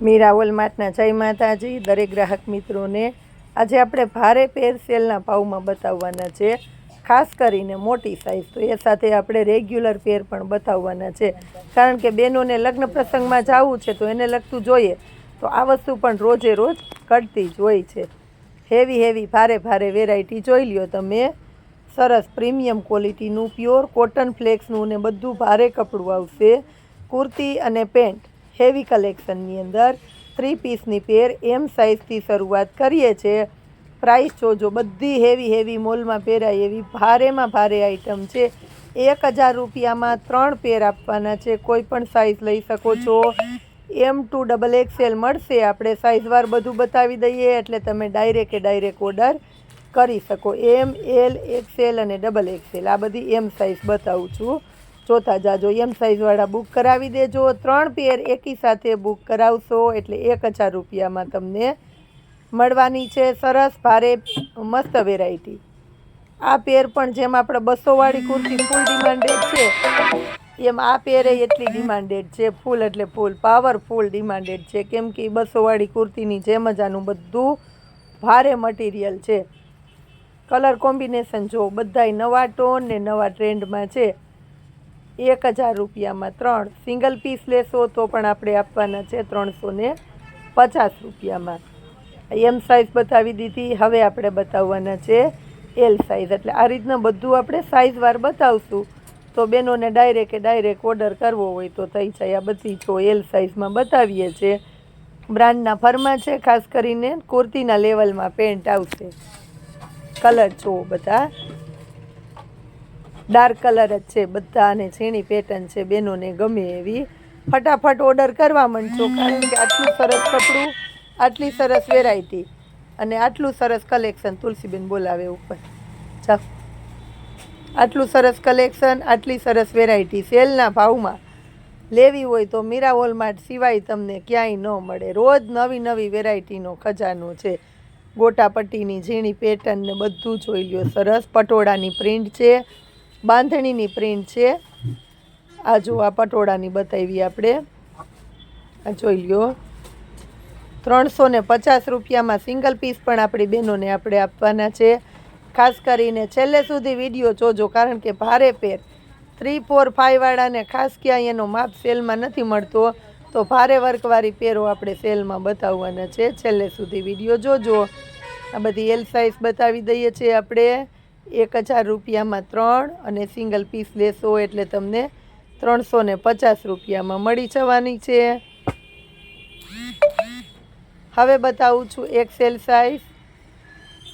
મીરા વોલમાર્ટના જય માતાજી, દરેક ગ્રાહક મિત્રોને. આજે આપણે ભારે પેર સેલના ભાવમાં બતાવવાના છે, ખાસ કરીને મોટી સાઇઝ તો એ સાથે આપણે રેગ્યુલર પેર પણ બતાવવાના છે. કારણ કે બહેનોને લગ્ન પ્રસંગમાં જવું છે, તો એને લગતું જોઈએ. તો આ વસ્તુ પણ રોજે રોજ ઘટતી જ હોય છે. હેવી હેવી ભારે ભારે વેરાયટી જોઈ લ્યો તમે. સરસ પ્રીમિયમ ક્વોલિટીનું પ્યોર કોટન ફ્લેક્સનું ને બધું ભારે કપડું આવશે. કુર્તી અને પેન્ટ હેવી કલેક્શનની અંદર. થ્રી પીસની પેર એમ સાઇઝથી શરૂઆત કરીએ છીએ પ્રાઇસ જોજો, બધી હેવી હેવી મોલમાં પહેરાય એવી ભારેમાં ભારે આઇટમ છે. એક હજાર રૂપિયામાં ત્રણ પેર આપવાના છે. કોઈ પણ સાઇઝ લઈ શકો છો. એમ ટુ ડબલ એક્સેલ મળશે. આપણે સાઇઝવાર બધું બતાવી દઈએ એટલે તમે ડાયરેક્ટે ડાયરેક્ટ ઓર્ડર કરી શકો. એમ એલ એક્સેલ અને ડબલ એક્સેલ આ બધી એમ સાઇઝ બતાવું છું. જોતા જાજો. એમ સાઇઝવાળા બુક કરાવી દેજો. ત્રણ પેર એકી સાથે બુક કરાવશો એટલે એક હજાર રૂપિયામાં તમને મળવાની છે. સરસ, ભારે, મસ્ત વેરાયટી આ પેર પણ જેમ આપણે બસોવાળી કુર્તી ફૂલ ડિમાન્ડેડ છે, એમ આ પેરે એટલી ડિમાન્ડેડ છે. ફૂલ એટલે ફૂલ પાવરફુલ ડિમાન્ડેડ છે. કેમ કે બસોવાળી કુર્તીની જેમ જ આનું બધું ભારે મટીરિયલ છે. કલર કોમ્બિનેશન જો બધાય નવા ટોન ને નવા ટ્રેન્ડમાં છે એક હજાર રૂપિયામાં ત્રણ. સિંગલ પીસ લેશો તો પણ આપણે આપવાના છે ત્રણસો ને પચાસ રૂપિયામાં. એમ સાઇઝ બતાવી દીધી. હવે આપણે બતાવવાના છે એલ સાઇઝ એટલે આ રીતના બધું આપણે સાઇઝવાર બતાવશું. તો બેનોને ડાયરેક્ટ ડાયરેક્ટ ઓર્ડર કરવો હોય તો થઈ જાય. આ બધી જો એલ સાઇઝમાં બતાવીએ છીએ બ્રાન્ડના ફરમાં છે, ખાસ કરીને કુર્તીના લેવલમાં પેન્ટ આવશે. કલર જુઓ બધા. ડાર્ક કલર જ છે બધા અને ઝીણી પેટર્ન છે, બેનોને ગમે એવી. ફટાફટ ઓર્ડર કરવા માંડજો, કારણ કે આટલું સરસ કપડું, આટલી સરસ વેરાયટી અને આટલું સરસ કલેક્શન તુલસીબેન બોલાવે ઉપર. ચાલ આટલું સરસ કલેક્શન આટલી સરસ વેરાયટી સેલના ભાવમાં. લેવી હોય તો મીરા વોલમાર્ટ સિવાય તમને ક્યાંય ન મળે. રોજ નવી નવી વેરાયટીનો ખજાનો છે. ગોટાપટ્ટીની ઝીણી પેટર્ન ને બધું જોઈ લ્યો. સરસ પટોળાની પ્રિન્ટ છે. બાંધણીની પ્રિન્ટ છે. આ જો આ પટોળાની બતાવી આપણે. આ જોઈ લ્યો. ત્રણસો ને પચાસ રૂપિયામાં સિંગલ પીસ પણ આપણી બહેનોને આપણે આપવાના છે. ખાસ કરીને છેલ્લે સુધી વીડિયો જોજો, કારણ કે ભારે પેર થ્રી ફોર ફાઇવવાળાને ખાસ ક્યાંય એનો માપ સેલમાં નથી મળતો. તો ભારે વર્કવાળી પેરો આપણે સેલમાં બતાવવાના છે. છેલ્લે સુધી વીડિયો જોજો. આ બધી એલ સાઇઝ બતાવી દઈએ છીએ આપણે. એક હજાર રૂપિયામાં ત્રણ અને સિંગલ પીસ લેશો એટલે તમને ત્રણસો ને પચાસ રૂપિયામાં મળી જવાની છે. હવે બતાવું છું એક્સેલ સાઇઝ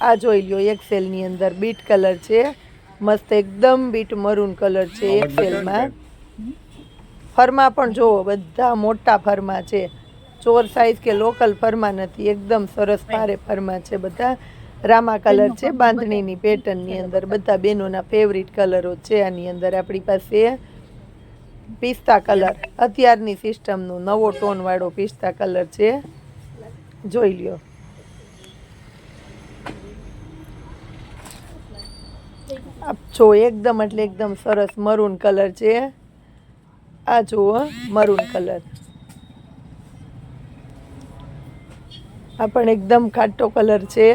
આ જોઈ લ્યો એક્સેલની અંદર બીટ કલર છે. મસ્ત એકદમ બીટ મરૂન કલર છે એક્સેલમાં ફરમા પણ જુઓ બધા મોટા ફરમા છે. ચોર સાઇઝ કે લોકલ ફરમા નથી એકદમ સરસ ભારે ફરમા છે બધા. રામા કલર છે બાંધણીની પેટર્નની અંદર બધા બહેનોના ફેવરિટ કલરો છે. આની અંદર આપણી પાસે પિસ્તા કલર અત્યારની સિસ્ટમનો નવો ટોનવાળો પિસ્તા કલર છે. જોઈ લ્યો. આપ જો એકદમ એટલે એકદમ સરસ મરૂન કલર છે. આ જુઓ મરૂન કલર આ પણ એકદમ ખાટો કલર છે.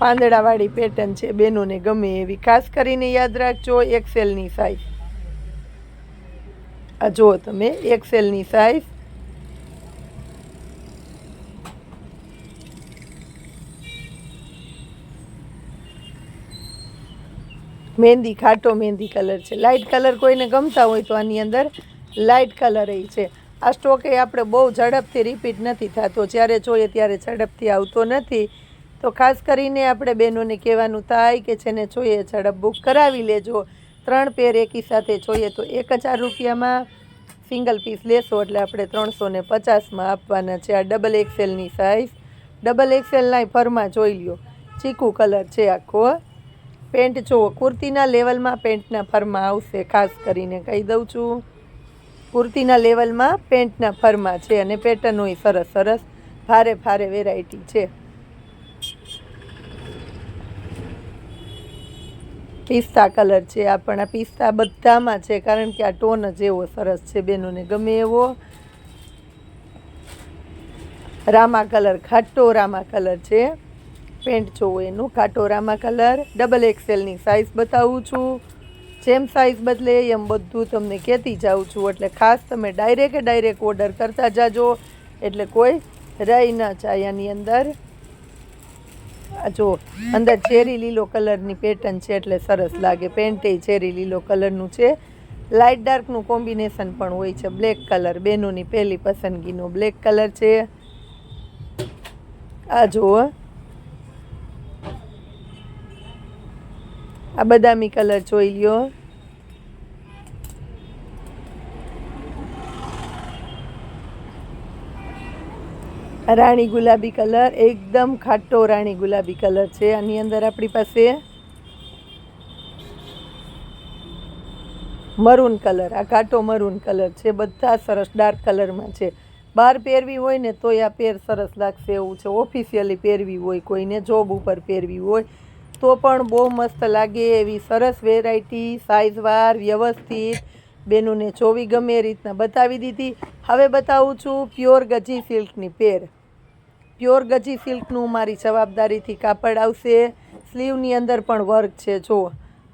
પાંદડાવાળી પેટર્ન છે બેનોને ગમે એવી. ખાસ કરીને યાદ રાખજો એક્સેલની સાઈઝ આ જુઓ તમે એક્સેલની સાઈઝ મહેંદી, ખાટો મહેંદી કલર છે. લાઇટ કલર કોઈને ગમતા હોય તો આની અંદર લાઇટ કલર એ છે. આ સ્ટોક એ આપણે બહુ ઝડપથી રિપીટ નથી થતો. જ્યારે જોઈએ ત્યારે ઝડપથી આવતો નથી. તો ખાસ કરીને આપણે બહેનોને કહેવાનું થાય કે જેને જોઈએ ઝડપ બુક કરાવી લેજો. ત્રણ પેર એકી સાથે જોઈએ તો એક હજાર રૂપિયામાં સિંગલ પીસ લેશો એટલે આપણે ત્રણસો ને પચાસમાં આપવાના છે આ ડબલ એક્સેલની સાઇઝ ડબલ એક્સેલના ફરમાં જોઈ લ્યો. ચીકુ કલર છે આખો. પેન્ટ જુઓ, કુર્તીના લેવલમાં પેન્ટના ફરમાં આવશે, ખાસ કરીને કહી દઉં છું. કુર્તીના લેવલમાં પેન્ટના ફરમાં છે અને પેટર્નોય સરસ સરસ. ભારે ભારે વેરાયટી છે. પિસ્તા કલર છે આ પણ આ પિસ્તા બધામાં છે, કારણ કે આ ટોન જ એવો સરસ છે બેનોને, ગમે એવો. રામા કલર, ખાટો રામા કલર છે. પેન્ટ જોવો એનું, ખાટો રામા કલર. ડબલ એક્સેલની સાઇઝ બતાવું છું. જેમ સાઇઝ બદલે એમ બધું તમને કહેતી જાઉં છું. એટલે ખાસ તમે ડાયરેક્ટ ડાયરેક્ટ ઓર્ડર કરતા જાજો. એટલે કોઈ રહી ન જાય એની અંદર. આ જો, અંદર ચેરી લીલો કલરની પેટર્ન છે એટલે સરસ લાગે. પેન્ટે ઝેરી લીલો કલરનું છે. લાઇટ ડાર્કનું કોમ્બિનેશન પણ હોય છે. બ્લેક કલર બેનોની પહેલી પસંદગીનો બ્લેક કલર છે. આ જુઓ. આ બદામી કલર જોઈ લ્યો. રાણી ગુલાબી કલર, એકદમ ખાટો રાણી ગુલાબી કલર છે. આની અંદર આપણી પાસે મરૂન કલર, આ ઘાટો મરૂન કલર છે. બધા સરસ ડાર્ક કલરમાં છે. બહાર પહેરવી હોય ને તોય આ પેર સરસ લાગશે એવું છે. ઓફિશિયલી પહેરવી હોય કોઈને, જોબ ઉપર પહેરવી હોય તો પણ બહુ મસ્ત લાગે એવી સરસ વેરાયટી સાઇઝવાર વ્યવસ્થિત બેનોને જોવી ગમે એ રીતના બતાવી દીધી. હવે બતાવું છું પ્યોર ગજી સિલ્કની પેર. પ્યોર ગજી સિલ્કનું મારી જવાબદારીથી કાપડ આવશે. સ્લીવની અંદર પણ વર્ક છે જો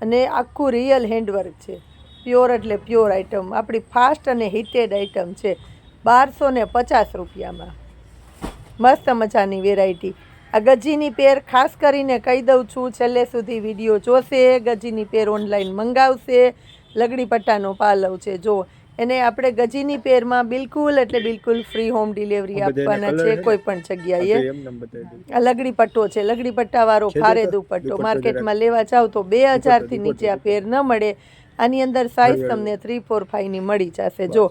અને આખું રિયલ હેન્ડવર્ક છે. પ્યોર એટલે પ્યોર આઇટમ આપણી ફાસ્ટ અને હિટેડ આઇટમ છે. બારસો ને પચાસ રૂપિયામાં. મસ્ત મજાની વેરાયટી આ ગજીની પેર ખાસ કરીને કહી દઉં છું, છેલ્લે સુધી વીડિયો જોશે, ગજીની પેર ઓનલાઈન મંગાવશે. લગડી પટ્ટાનો પાલવ છે. જો એને આપણે ગજીની પેરમાં બિલકુલ એટલે બિલકુલ ફ્રી હોમ ડિલિવરી આપવાના છે? કોઈ પણ જગ્યાએ. આ લગડી પટ્ટો છે. લગડી પટ્ટાવાળો ભારે દુપટ્ટો? માર્કેટમાં લેવા જાવ તો બે હજારથી નીચે આ પેર ન મળે. આની અંદર સાઇઝ. તમને થ્રી ફોર ફાઈવની મળી જશે. જો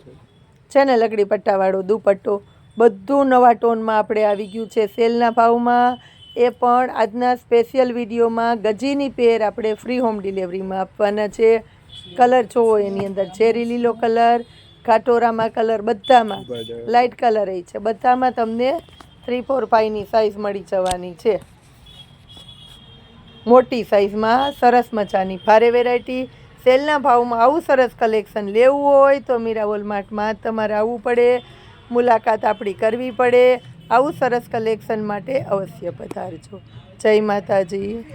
છે ને લગડી પટ્ટાવાળો દુપટ્ટો? બધું નવા ટોનમાં આપણે આવી ગયું છે. સેલના ભાવમાં એ પણ આજના સ્પેશિયલ વિડીયોમાં ગજીની પેર આપણે ફ્રી હોમ ડિલિવરીમાં આપવાના છે. કલર જોવો એની અંદર. ઝેરી લીલો કલર કાટોરામાં કલર બધામાં. લાઇટ કલર એ છે. બધામાં તમને થ્રી ફોર ફાઈવની સાઇઝ મળી જવાની છે. મોટી સાઇઝમાં સરસ મજાની ભારે વેરાયટી સેલના ભાવમાં આવું સરસ કલેક્શન લેવું હોય તો મીરા વોલમાર્ટમાં તમારે આવવું પડે. મુલાકાત આપણી કરવી પડે. આવું સરસ કલેક્શન માટે અવશ્ય પધારજો. જય માતાજી.